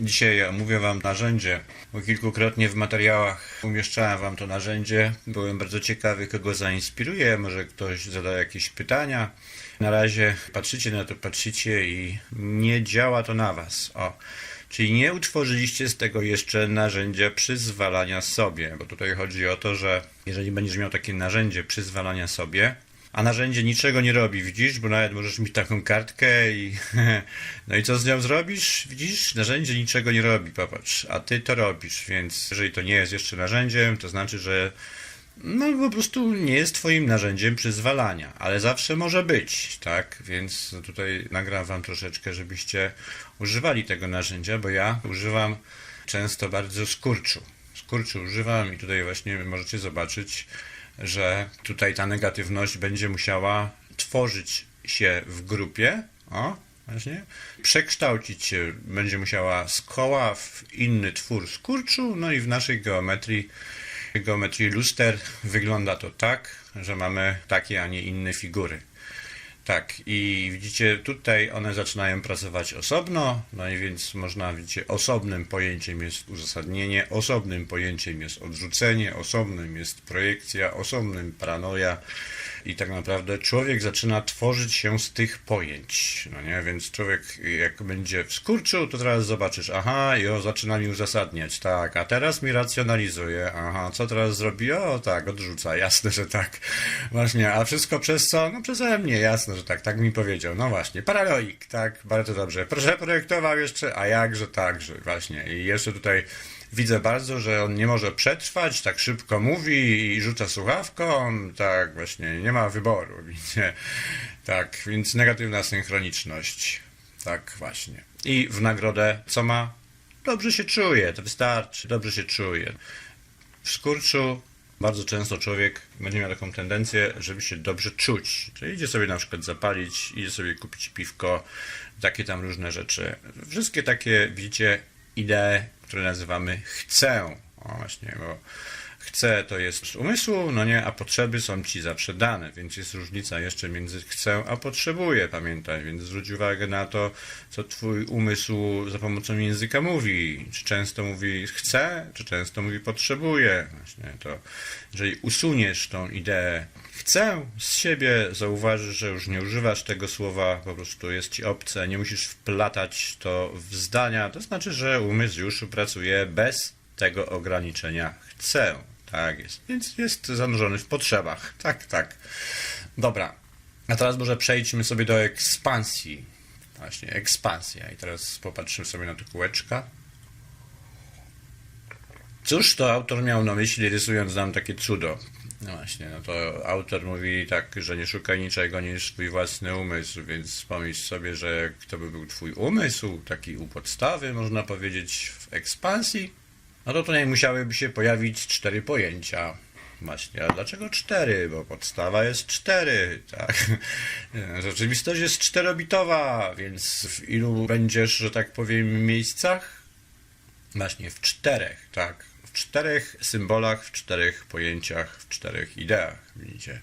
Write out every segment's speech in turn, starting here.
Dzisiaj omówię Wam narzędzie, bo kilkukrotnie w materiałach umieszczałem Wam to narzędzie. Byłem bardzo ciekawy, kogo zainspiruje. Może ktoś zada jakieś pytania. Na razie patrzycie na to, patrzycie i nie działa to na Was. O. Czyli nie utworzyliście z tego jeszcze narzędzia przyzwalania sobie, bo tutaj chodzi o to, że jeżeli będziesz miał takie narzędzie przyzwalania sobie, a narzędzie niczego nie robi, widzisz, bo nawet możesz mieć taką kartkę i no i co z nią zrobisz? Widzisz, narzędzie niczego nie robi, popatrz, a ty to robisz, więc jeżeli to nie jest jeszcze narzędziem, to znaczy, że no po prostu nie jest twoim narzędziem przyzwalania, ale zawsze może być, tak? Więc tutaj nagram wam troszeczkę, żebyście używali tego narzędzia, bo ja używam często bardzo skurczu. Skurczu używam i tutaj właśnie możecie zobaczyć, że tutaj ta negatywność będzie musiała tworzyć się w grupie, o, właśnie, przekształcić się będzie musiała z koła w inny twór skurczu, no i w naszej geometrii geometrii luster wygląda to tak, że mamy takie, a nie inne figury. Tak, i widzicie, tutaj one zaczynają pracować osobno, no i więc można, widzicie, osobnym pojęciem jest uzasadnienie, osobnym pojęciem jest odrzucenie, osobnym jest projekcja, osobnym paranoja i tak naprawdę człowiek zaczyna tworzyć się z tych pojęć, no nie, więc człowiek jak będzie w skurczu, to teraz zobaczysz, aha, i o, zaczyna mi uzasadniać, tak, a teraz mi racjonalizuje, aha, co teraz zrobi, o, tak, odrzuca, jasne, że tak, właśnie, a wszystko przez co? No przeze mnie, jasne, że tak, tak mi powiedział, no właśnie, paranoik, tak, bardzo dobrze, proszę projektował jeszcze, a jakże także, właśnie, i jeszcze tutaj widzę bardzo, że on nie może przetrwać, tak szybko mówi i rzuca słuchawką, tak właśnie, nie ma wyboru, widzicie, tak, więc negatywna synchroniczność, tak właśnie. I w nagrodę co ma? Dobrze się czuje, to wystarczy, dobrze się czuje. W skurczu bardzo często człowiek będzie miał taką tendencję, żeby się dobrze czuć. Czyli idzie sobie na przykład zapalić, idzie sobie kupić piwko, takie tam różne rzeczy. Wszystkie takie, widzicie, idee, które nazywamy chcę. O właśnie, bo chcę to jest umysłu, no nie, a potrzeby są ci zawsze dane, więc jest różnica jeszcze między chcę a potrzebuję, pamiętaj, więc zwróć uwagę na to, co twój umysł za pomocą języka mówi. Czy często mówi chcę, czy często mówi potrzebuję. Właśnie to, jeżeli usuniesz tą ideę chcę z siebie, zauważysz, że już nie używasz tego słowa, po prostu jest ci obce, nie musisz wplatać to w zdania, to znaczy, że umysł już pracuje bez tego ograniczenia chcę. Tak jest. Więc jest zanurzony w potrzebach. Tak, tak. Dobra. A teraz może przejdźmy sobie do ekspansji. Właśnie, ekspansja. I teraz popatrzymy sobie na te kółeczka. Cóż to autor miał na myśli, rysując nam takie cudo? No właśnie, no to autor mówi tak, że nie szukaj niczego niż twój własny umysł, więc pomyśl sobie, że jak to by był twój umysł, taki u podstawy, można powiedzieć, w ekspansji, no to tutaj musiałyby się pojawić cztery pojęcia. Właśnie, a dlaczego cztery? Bo podstawa jest cztery, tak? Rzeczywistość jest czterobitowa, więc w ilu będziesz, że tak powiem, miejscach? Właśnie, w czterech, tak? W czterech symbolach, w czterech pojęciach, w czterech ideach, widzicie?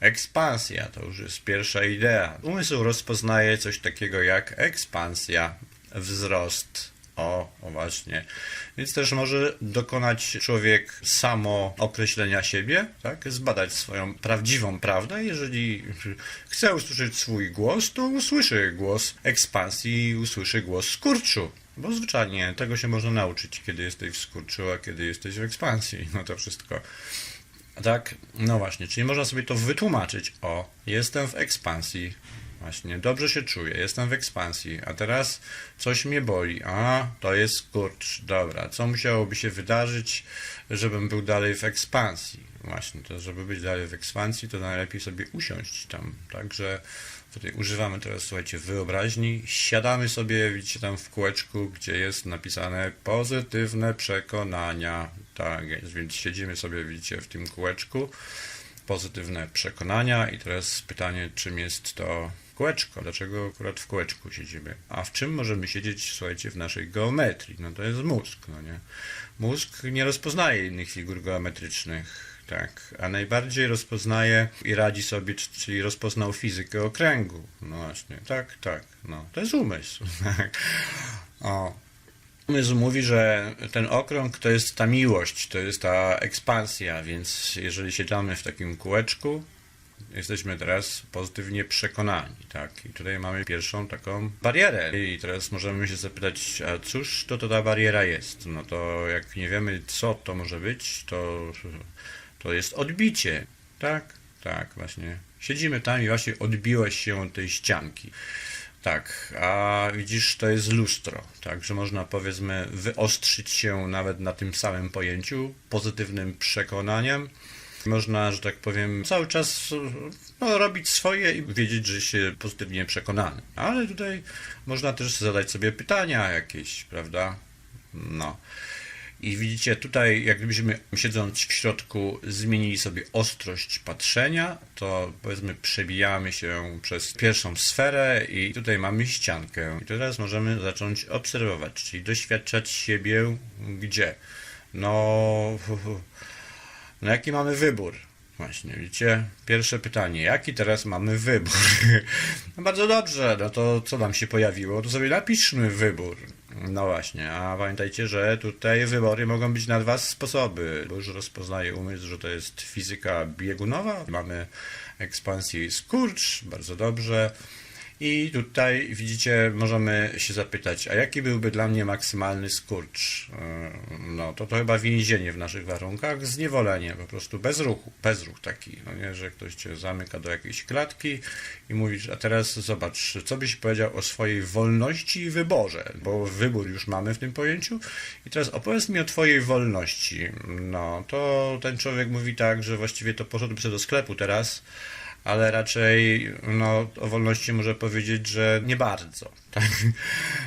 Ekspansja to już jest pierwsza idea. Umysł rozpoznaje coś takiego jak ekspansja, wzrost, o, właśnie. Więc też może dokonać człowiek samo określenia siebie, tak? zbadać swoją prawdziwą prawdę. Jeżeli chce usłyszeć swój głos, to usłyszy głos ekspansji, usłyszy głos skurczu. Bo zwyczajnie tego się można nauczyć, kiedy jesteś w skurczu, a kiedy jesteś w ekspansji. No to wszystko. Tak, no właśnie, czyli można sobie to wytłumaczyć. O, jestem w ekspansji, Właśnie, dobrze się czuję, jestem w ekspansji, a teraz coś mnie boli. A, to jest skurcz. Dobra, co musiałoby się wydarzyć, żebym był dalej w ekspansji? Właśnie, to żeby być dalej w ekspansji, to najlepiej sobie usiąść tam. Także tutaj używamy teraz, słuchajcie, wyobraźni. Siadamy sobie, widzicie tam w kółeczku, gdzie jest napisane pozytywne przekonania. Tak więc siedzimy sobie, widzicie, w tym kółeczku. Pozytywne przekonania i teraz pytanie, czym jest to kółeczko. Dlaczego akurat w kółeczku siedzimy? A w czym możemy siedzieć, słuchajcie, w naszej geometrii? No to jest mózg, no nie? Mózg nie rozpoznaje innych figur geometrycznych, tak, a najbardziej rozpoznaje i radzi sobie, czyli rozpoznał fizykę okręgu. No właśnie, tak, tak, no, to jest umysł. Tak. O. Umysł mówi, że ten okrąg to jest ta miłość, to jest ta ekspansja, więc jeżeli siedzimy w takim kółeczku, jesteśmy teraz pozytywnie przekonani, tak? I tutaj mamy pierwszą taką barierę. I teraz możemy się zapytać, a cóż to, to ta bariera jest? No to jak nie wiemy, co to może być, to, to jest odbicie, tak? Tak, właśnie. Siedzimy tam i właśnie odbiłeś się od tej ścianki. Tak, a widzisz, to jest lustro, tak, że można powiedzmy wyostrzyć się nawet na tym samym pojęciu, pozytywnym przekonaniem. Można, że tak powiem, cały czas no, robić swoje i wiedzieć, że się pozytywnie przekonany. Ale tutaj można też zadać sobie pytania jakieś, prawda? No. I widzicie, tutaj jak gdybyśmy siedząc w środku zmienili sobie ostrość patrzenia, to powiedzmy przebijamy się przez pierwszą sferę i tutaj mamy ściankę. I teraz możemy zacząć obserwować, czyli doświadczać siebie gdzie? No, no jaki mamy wybór? Właśnie, widzicie? Pierwsze pytanie, jaki teraz mamy wybór? No bardzo dobrze, no to co nam się pojawiło, to sobie napiszmy wybór. No właśnie, a pamiętajcie, że tutaj wybory mogą być na dwa sposoby, już rozpoznaje umysł, że to jest fizyka biegunowa. Mamy ekspansję i skurcz, bardzo dobrze. I tutaj widzicie, możemy się zapytać, a jaki byłby dla mnie maksymalny skurcz? Yy, No to to chyba więzienie w naszych warunkach, zniewolenie, po prostu bez ruchu, bezruch taki, no nie, że ktoś cię zamyka do jakiejś klatki i mówisz, a teraz zobacz, co byś powiedział o swojej wolności i wyborze, bo wybór już mamy w tym pojęciu i teraz opowiedz mi o twojej wolności. No, to ten człowiek mówi tak, że właściwie to poszedłby sobie do sklepu teraz, ale raczej no, o wolności może powiedzieć, że nie bardzo. Tak?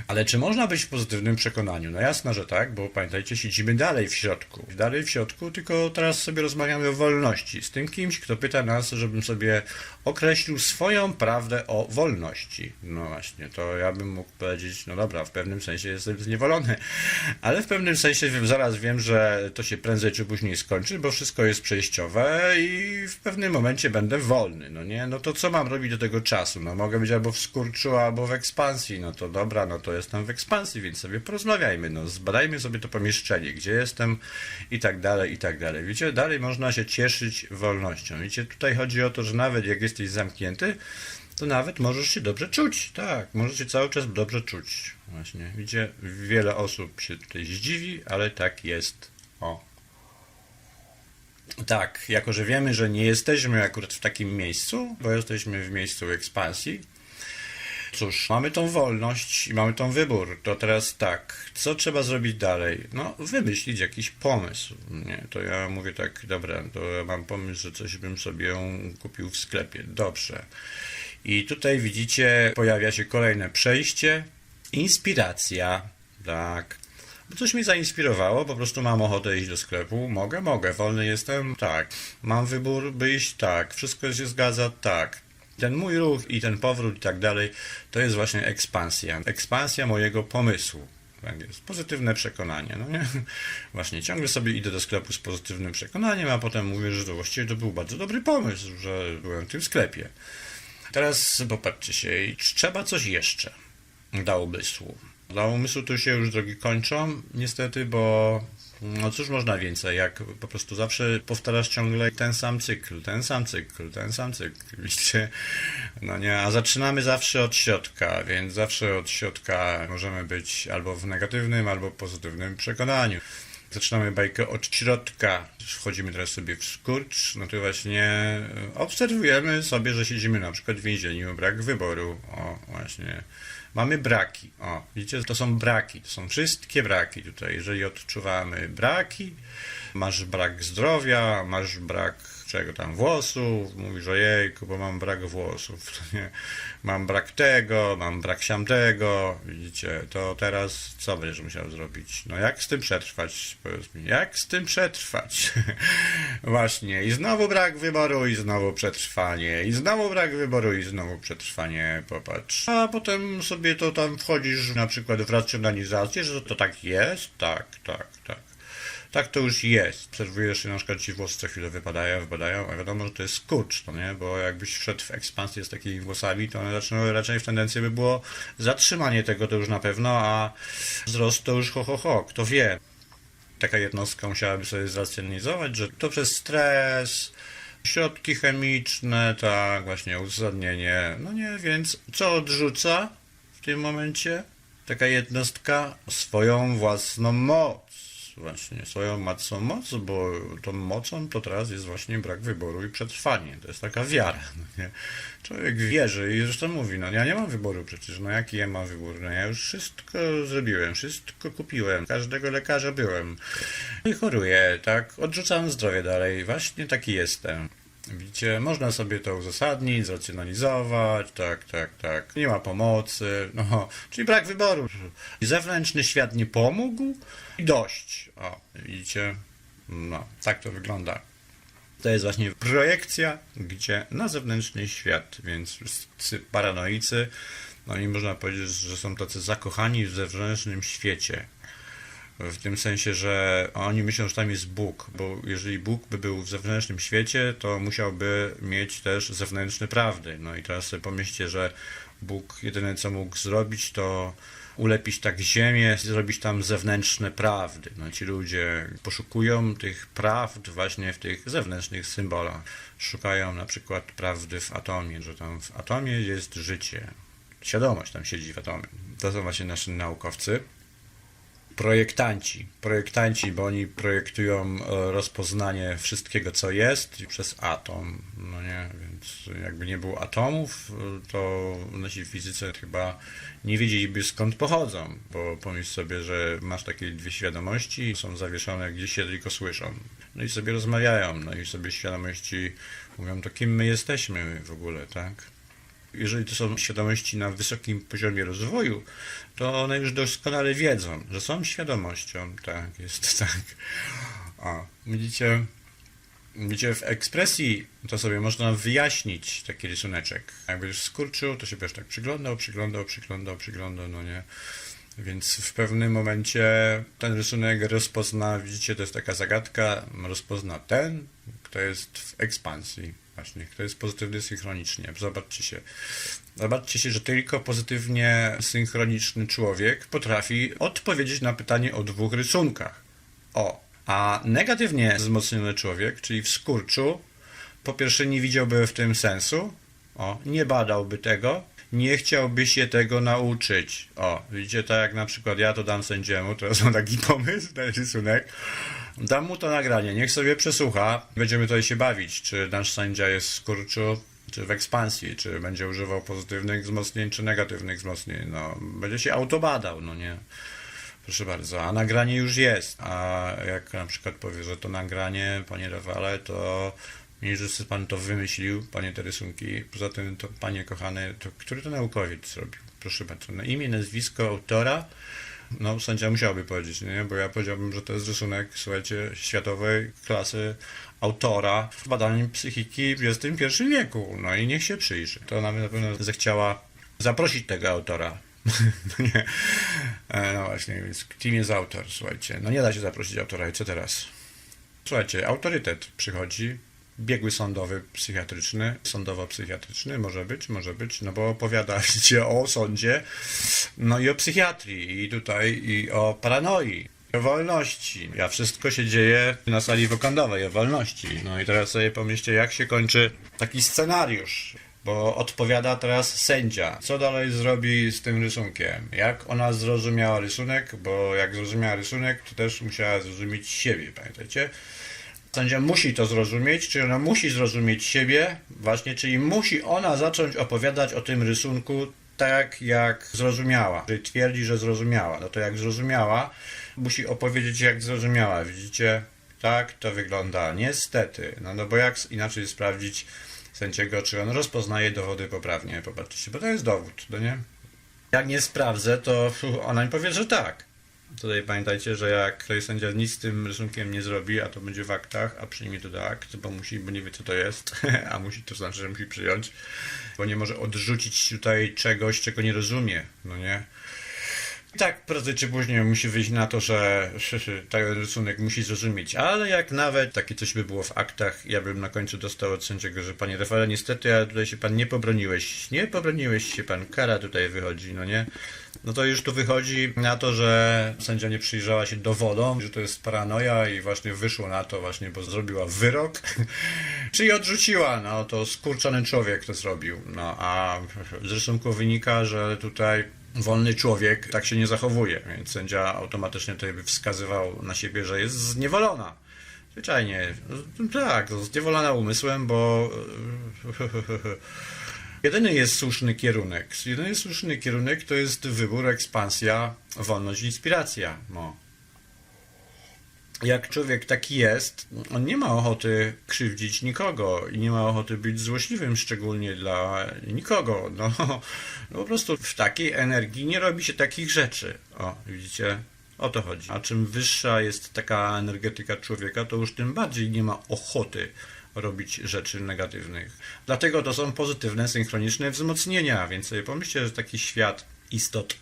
Ale czy można być w pozytywnym przekonaniu? No jasno, że tak, bo pamiętajcie, siedzimy dalej w środku. Dalej w środku, tylko teraz sobie rozmawiamy o wolności. Z tym kimś, kto pyta nas, żebym sobie określił swoją prawdę o wolności. No właśnie, to ja bym mógł powiedzieć, no dobra, w pewnym sensie jestem zniewolony, ale w pewnym sensie zaraz wiem, że to się prędzej czy później skończy, bo wszystko jest przejściowe i w pewnym momencie będę wolny, no nie? No to co mam robić do tego czasu? No mogę być albo w skurczu, albo w ekspansji. No to dobra, no to jestem w ekspansji, więc sobie porozmawiajmy, no zbadajmy sobie to pomieszczenie, gdzie jestem i tak dalej, i tak dalej. Wiecie, dalej można się cieszyć wolnością. Wiecie, tutaj chodzi o to, że nawet jak jesteś zamknięty, to nawet możesz się dobrze czuć. Tak, możesz się cały czas dobrze czuć. Właśnie, widzicie, wiele osób się tutaj zdziwi, ale tak jest. O. Tak, jako że wiemy, że nie jesteśmy akurat w takim miejscu, bo jesteśmy w miejscu ekspansji, Cóż, mamy tą wolność i mamy tą wybór. To teraz tak, co trzeba zrobić dalej? No, wymyślić jakiś pomysł. Nie, to ja mówię tak, dobra, to ja mam pomysł, że coś bym sobie kupił w sklepie. Dobrze. I tutaj widzicie, pojawia się kolejne przejście. Inspiracja. Tak. Bo coś mnie zainspirowało, po prostu mam ochotę iść do sklepu. Mogę? Mogę. Wolny jestem? Tak. Mam wybór, by iść? Tak. Wszystko się zgadza? Tak ten mój ruch i ten powrót i tak dalej, to jest właśnie ekspansja. Ekspansja mojego pomysłu. Tak jest. Pozytywne przekonanie, no nie? Właśnie, ciągle sobie idę do sklepu z pozytywnym przekonaniem, a potem mówię, że to właściwie to był bardzo dobry pomysł, że byłem w tym sklepie. Teraz popatrzcie się, trzeba coś jeszcze dla umysłu. Dla umysłu to się już drogi kończą, niestety, bo no cóż można więcej, jak po prostu zawsze powtarzasz ciągle ten sam cykl, ten sam cykl, ten sam cykl, widzicie? No nie, a zaczynamy zawsze od środka, więc zawsze od środka możemy być albo w negatywnym, albo pozytywnym przekonaniu. Zaczynamy bajkę od środka, wchodzimy teraz sobie w skurcz, no to właśnie obserwujemy sobie, że siedzimy na przykład w więzieniu, brak wyboru, o właśnie mamy braki. O, widzicie, to są braki, to są wszystkie braki tutaj. Jeżeli odczuwamy braki, masz brak zdrowia, masz brak czego tam, włosów, mówisz ojejku, bo mam brak włosów, mam brak tego, mam brak siamtego, widzicie, to teraz co będziesz musiał zrobić? No jak z tym przetrwać, powiedz mi, jak z tym przetrwać? Właśnie, i znowu brak wyboru, i znowu przetrwanie, i znowu brak wyboru, i znowu przetrwanie, popatrz. A potem sobie to tam wchodzisz na przykład w racjonalizację, że to tak jest, tak, tak, tak. Tak to już jest. Obserwujesz, na przykład ci włosy co chwilę wypadają, wypadają, a wiadomo, że to jest skurcz, no nie? Bo jakbyś wszedł w ekspansję z takimi włosami, to one zaczną raczej w tendencji by było zatrzymanie tego to już na pewno, a wzrost to już ho, ho, ho, kto wie. Taka jednostka musiałaby sobie zracjonalizować, że to przez stres, środki chemiczne, tak, właśnie uzasadnienie, no nie, więc co odrzuca w tym momencie taka jednostka? Swoją własną moc. Właśnie, swoją własną moc, bo tą mocą to teraz jest właśnie brak wyboru i przetrwanie. To jest taka wiara. No? Człowiek wierzy i zresztą mówi, no ja nie mam wyboru przecież, no jaki ja mam wybór? No ja już wszystko zrobiłem, wszystko kupiłem, każdego lekarza byłem. No i choruję, tak, odrzucam zdrowie dalej, właśnie taki jestem. Widzicie, można sobie to uzasadnić, zracjonalizować, tak, tak, tak. Nie ma pomocy, no, czyli brak wyboru. Zewnętrzny świat nie pomógł i dość. O, widzicie, no, tak to wygląda. To jest właśnie projekcja, gdzie na zewnętrzny świat, więc wszyscy paranoicy, no i można powiedzieć, że są tacy zakochani w zewnętrznym świecie. W tym sensie, że oni myślą, że tam jest Bóg, bo jeżeli Bóg by był w zewnętrznym świecie, to musiałby mieć też zewnętrzne prawdy. No i teraz sobie pomyślcie, że Bóg jedyne co mógł zrobić, to ulepić tak ziemię, zrobić tam zewnętrzne prawdy. No ci ludzie poszukują tych prawd właśnie w tych zewnętrznych symbolach. Szukają na przykład prawdy w atomie, że tam w atomie jest życie. Świadomość tam siedzi w atomie. To są właśnie nasi naukowcy projektanci. Projektanci, bo oni projektują e, rozpoznanie wszystkiego, co jest przez atom. No nie, więc jakby nie było atomów, e, to nasi fizycy chyba nie wiedzieliby skąd pochodzą, bo pomyśl sobie, że masz takie dwie świadomości, są zawieszone gdzieś się tylko słyszą. No i sobie rozmawiają, no i sobie świadomości mówią, to kim my jesteśmy w ogóle, tak? Jeżeli to są świadomości na wysokim poziomie rozwoju, to one już doskonale wiedzą, że są świadomością. Tak, jest tak. O, widzicie, widzicie, w ekspresji to sobie można wyjaśnić taki rysuneczek. Jakby już skurczył, to się też tak przyglądał, przyglądał, przyglądał, przyglądał, no nie. Więc w pewnym momencie ten rysunek rozpozna, widzicie, to jest taka zagadka, rozpozna ten, kto jest w ekspansji właśnie, jest pozytywny synchronicznie. Zobaczcie się. Zobaczcie się, że tylko pozytywnie synchroniczny człowiek potrafi odpowiedzieć na pytanie o dwóch rysunkach. O. A negatywnie wzmocniony człowiek, czyli w skurczu, po pierwsze nie widziałby w tym sensu, o, nie badałby tego, nie chciałby się tego nauczyć. O, widzicie, tak jak na przykład ja to dam sędziemu, teraz mam taki pomysł, ten rysunek, dam mu to nagranie, niech sobie przesłucha, będziemy tutaj się bawić, czy nasz sędzia jest w skurczu, czy w ekspansji, czy będzie używał pozytywnych wzmocnień, czy negatywnych wzmocnień, no, będzie się autobadał, no nie. Proszę bardzo, a nagranie już jest, a jak na przykład powie, że to nagranie, panie Rafale, to nie, że pan to wymyślił, panie te rysunki. Poza tym, to panie kochany, to który to naukowiec zrobił? Proszę bardzo, na imię, nazwisko autora, no sędzia musiałby powiedzieć, nie? Bo ja powiedziałbym, że to jest rysunek, słuchajcie, światowej klasy autora w badaniu psychiki w XXI wieku. No i niech się przyjrzy. To by na pewno zechciała zaprosić tego autora. no nie. E, No właśnie, więc kim jest autor, słuchajcie. No nie da się zaprosić autora i co teraz? Słuchajcie, autorytet przychodzi, biegły sądowy, psychiatryczny, sądowo-psychiatryczny, może być, może być, no bo opowiada się o sądzie, no i o psychiatrii, i tutaj, i o paranoi, o wolności. A wszystko się dzieje na sali wokandowej, o wolności. No i teraz sobie pomyślcie, jak się kończy taki scenariusz. Bo odpowiada teraz sędzia. Co dalej zrobi z tym rysunkiem? Jak ona zrozumiała rysunek? Bo jak zrozumiała rysunek, to też musiała zrozumieć siebie, pamiętajcie? Sędzia musi to zrozumieć, czyli ona musi zrozumieć siebie, właśnie, czyli musi ona zacząć opowiadać o tym rysunku tak, jak zrozumiała. Jeżeli twierdzi, że zrozumiała, no to jak zrozumiała, musi opowiedzieć, jak zrozumiała. Widzicie? Tak to wygląda. Niestety. No, no bo jak inaczej sprawdzić sędziego, czy on rozpoznaje dowody poprawnie? Popatrzcie, bo to jest dowód, no nie? Jak nie sprawdzę, to ona mi powie, że tak. Tutaj pamiętajcie, że jak tutaj sędzia nic z tym rysunkiem nie zrobi, a to będzie w aktach, a przyjmie to do akt, bo musi, bo nie wie co to jest, a musi to znaczy, że musi przyjąć, bo nie może odrzucić tutaj czegoś, czego nie rozumie, no nie? Tak prędzej czy później musi wyjść na to, że ten rysunek musi zrozumieć. Ale jak nawet takie coś by było w aktach, ja bym na końcu dostał od sędziego, że panie Rafale, niestety, ale tutaj się pan nie pobroniłeś. Nie pobroniłeś się pan, kara tutaj wychodzi, no nie? No to już tu wychodzi na to, że sędzia nie przyjrzała się dowodom, że to jest paranoja i właśnie wyszło na to właśnie, bo zrobiła wyrok, czyli odrzuciła, no to skurczony człowiek to zrobił. No a z rysunku wynika, że tutaj wolny człowiek tak się nie zachowuje, więc sędzia automatycznie tutaj wskazywał na siebie, że jest zniewolona. Zwyczajnie, no, tak, zniewolona umysłem, bo jedyny jest słuszny kierunek. Jedyny słuszny kierunek to jest wybór, ekspansja, wolność, inspiracja. No. Jak człowiek taki jest, on nie ma ochoty krzywdzić nikogo i nie ma ochoty być złośliwym, szczególnie dla nikogo. No, no po prostu w takiej energii nie robi się takich rzeczy. O, widzicie? O to chodzi. A czym wyższa jest taka energetyka człowieka, to już tym bardziej nie ma ochoty robić rzeczy negatywnych. Dlatego to są pozytywne, synchroniczne wzmocnienia, więc sobie pomyślcie, że taki świat istot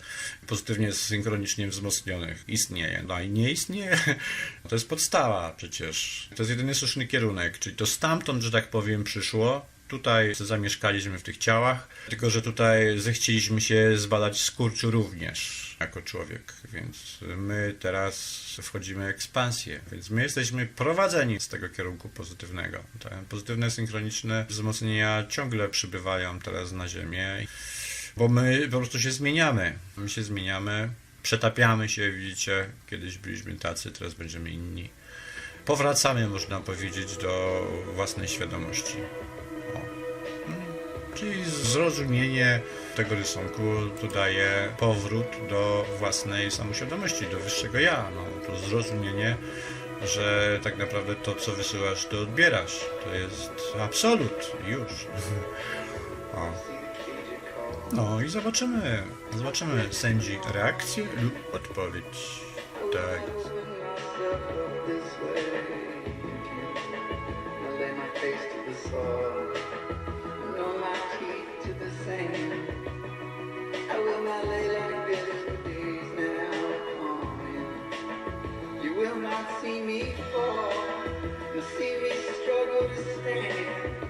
pozytywnie synchronicznie wzmocnionych istnieje. No i nie istnieje. To jest podstawa przecież. To jest jedyny słuszny kierunek, czyli to stamtąd, że tak powiem, przyszło. Tutaj zamieszkaliśmy w tych ciałach, tylko że tutaj zechcieliśmy się zbadać skurczu również jako człowiek, więc my teraz wchodzimy w ekspansję, więc my jesteśmy prowadzeni z tego kierunku pozytywnego. Te pozytywne, synchroniczne wzmocnienia ciągle przybywają teraz na Ziemię, bo my po prostu się zmieniamy. My się zmieniamy, przetapiamy się, widzicie, kiedyś byliśmy tacy, teraz będziemy inni. Powracamy, można powiedzieć, do własnej świadomości. O. Mm, Czyli zrozumienie tego rysunku tu daje powrót do własnej samoświadomości, do wyższego ja. No, to zrozumienie, że tak naprawdę to, co wysyłasz, to odbierasz. To jest absolut już. O. No i zobaczymy, zobaczymy sędzi reakcję lub odpowiedź. Tak. You will not see me fall, nor see me struggle to stand.